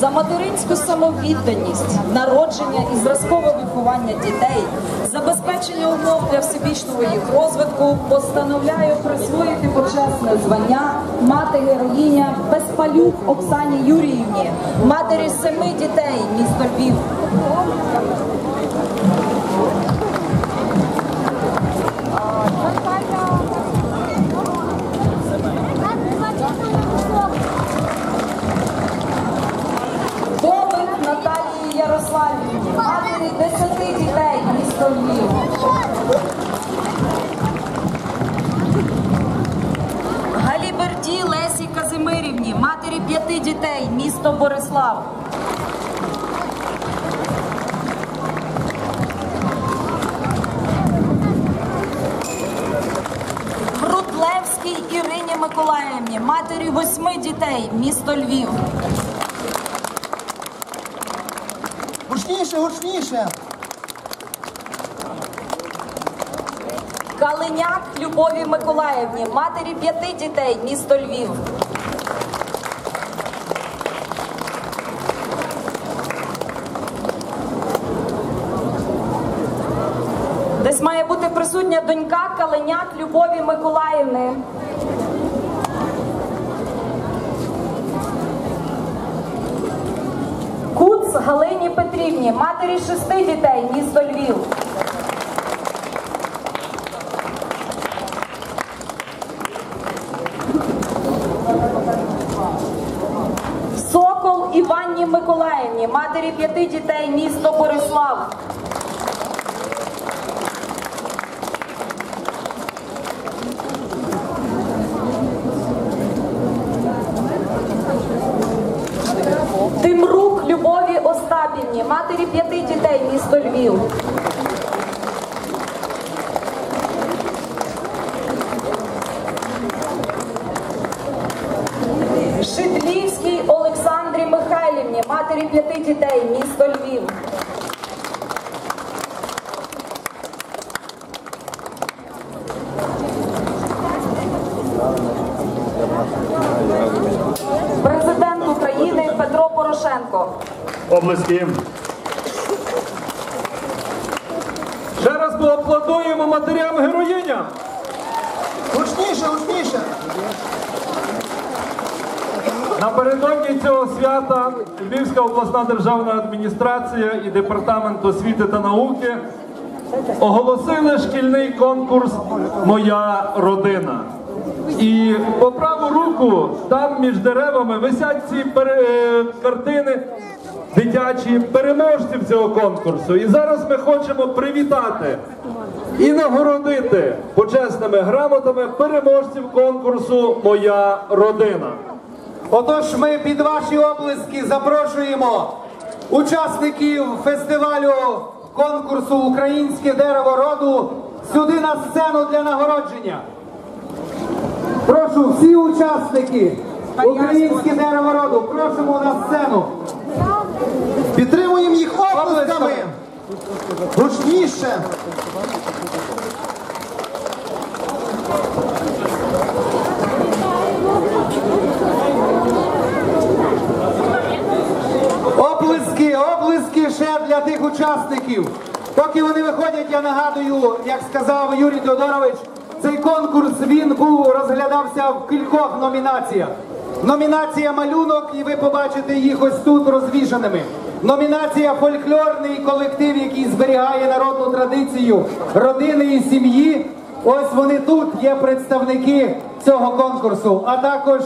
за материнську самовідданість, народження і зразкове виховання дітей, забезпечення умов для всебічного їх розвитку, постановляю присвоїти почесне звання мати героїня Безпалюк Оксані Юріївні, матері семи дітей, місто Борислав. Грудлевській Ірині Миколаївні, матері восьми дітей, місто Львів. Гучніше, гучніше. Калиняк Любові Миколаївні, матері п'яти дітей, місто Львів. Присутня донька Калиняк Любові Миколаївни. Куц Галині Петрівні, матері шести дітей, місто Львів. Сокол Іванні Миколаївні, матері п'яти дітей, місто Борислав. Матері п'яти дітей, місто Львів. Шидлівській Олександрі Михайлівні, матері п'яти дітей, місто Львів. Президент України Петро Порошенко. Облески. Поаплодуємо матерям героїням. Гучніше, гучніше. Напередодні цього свята Львівська обласна державна адміністрація і департамент освіти та науки оголосили шкільний конкурс Моя родина. І по праву руку там між деревами висять ці е, картини дитячі переможців цього конкурсу. І зараз ми хочемо привітати і нагородити почесними грамотами переможців конкурсу Моя родина. Отож, ми під ваші облиски запрошуємо учасників фестивалю конкурсу Українське дерево роду сюди на сцену для нагородження. Прошу, всі учасники Українське дерево роду, просимо на сцену. Підтримуємо їх оплесками. Гучніше. Оплески, оплески ще для тих учасників. Поки вони виходять, я нагадую, як сказав Юрій Тодорович, цей конкурс він був розглядався в кількох номінаціях. Номінація малюнок, і ви побачите їх ось тут розвішаними. Номінація фольклорний колектив, який зберігає народну традицію родини і сім'ї. Ось вони тут є представники цього конкурсу, а також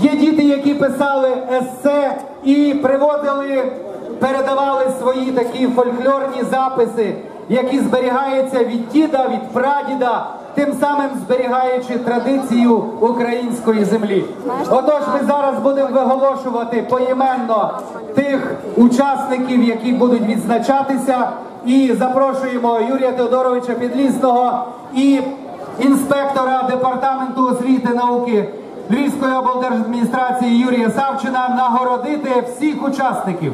Є діти, які писали есе і приводили, передавали свої такі фольклорні записи, які зберігаються від діда, від прадіда, тим самим зберігаючи традицію української землі. Отож, ми зараз будемо виголошувати поіменно тих учасників, які будуть відзначатися, і запрошуємо Юрія Теодоровича Підлісного і інспектора департаменту освіти науки. Львівської облдержадміністрації Юрія Савчина нагородити всіх учасників.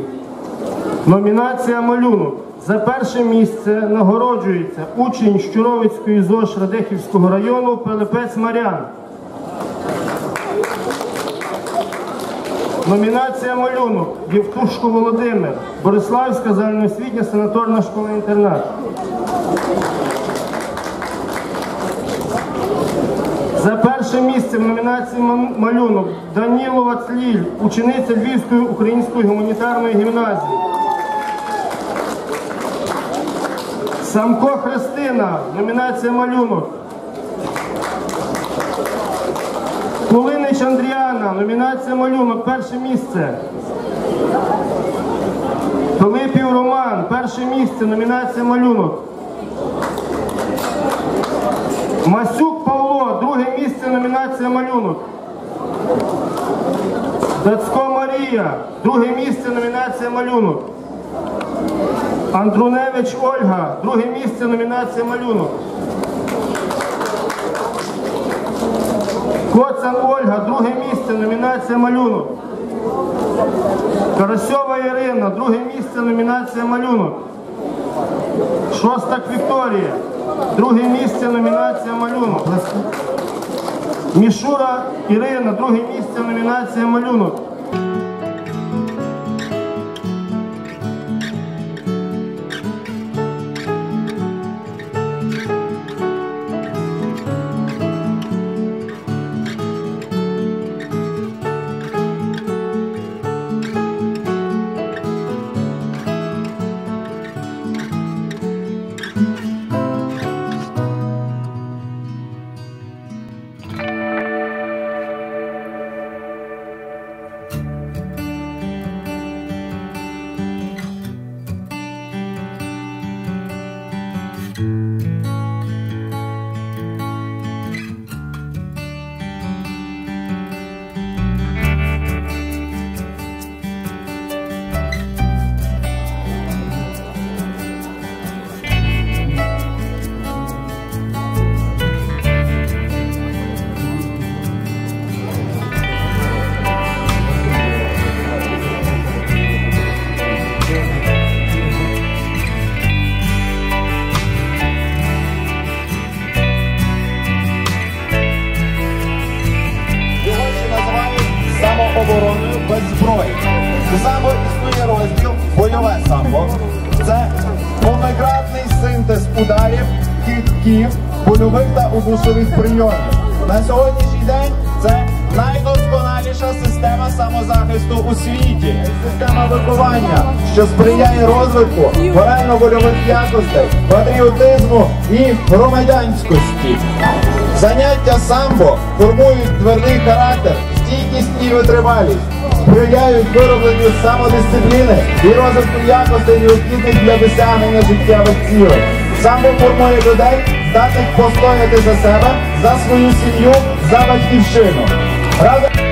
Номінація малюнок. За перше місце нагороджується учень Щуровицької ЗОЖ Радехівського району Пилипець Марян. Номінація малюнок Євтушко Володимир, Бориславська загальноосвітня санаторна школа-інтернат. За перше місце в номінації малюнок Данілова Цліль, учениця Львівської української гуманітарної гімназії. Самко Христина, номінація малюнок. Кулинич Андріана, номінація малюнок, перше місце. Пилипів Роман, перше місце, номінація малюнок. Масюк Павло, друге місце, номінація малюнок. Дацько Марія, друге місце, номінація малюнок. Андруневич Ольга, друге місце, номінація малюнок. Коцан Ольга, друге місце, номінація малюнок. Карасьова Ірина, друге місце, номінація малюнок. Шостак Вікторія, друге місце, номінація малюнок. Мішура Ірина, друге місце, номінація малюнок. Китків, больових та удушових прийомів. На сьогоднішній день це найдосконаліша система самозахисту у світі. Система виховання, що сприяє розвитку морально-вольових якостей, патріотизму і громадянськості. Заняття самбо формують твердий характер, стійкість і витривалість, сприяють виробленню самодисципліни і розвитку якостей необхідних для досягнення життєвих цілей. Самбо формує людей, здатних постояти за себе, за свою сім'ю, за батьківщину. Разом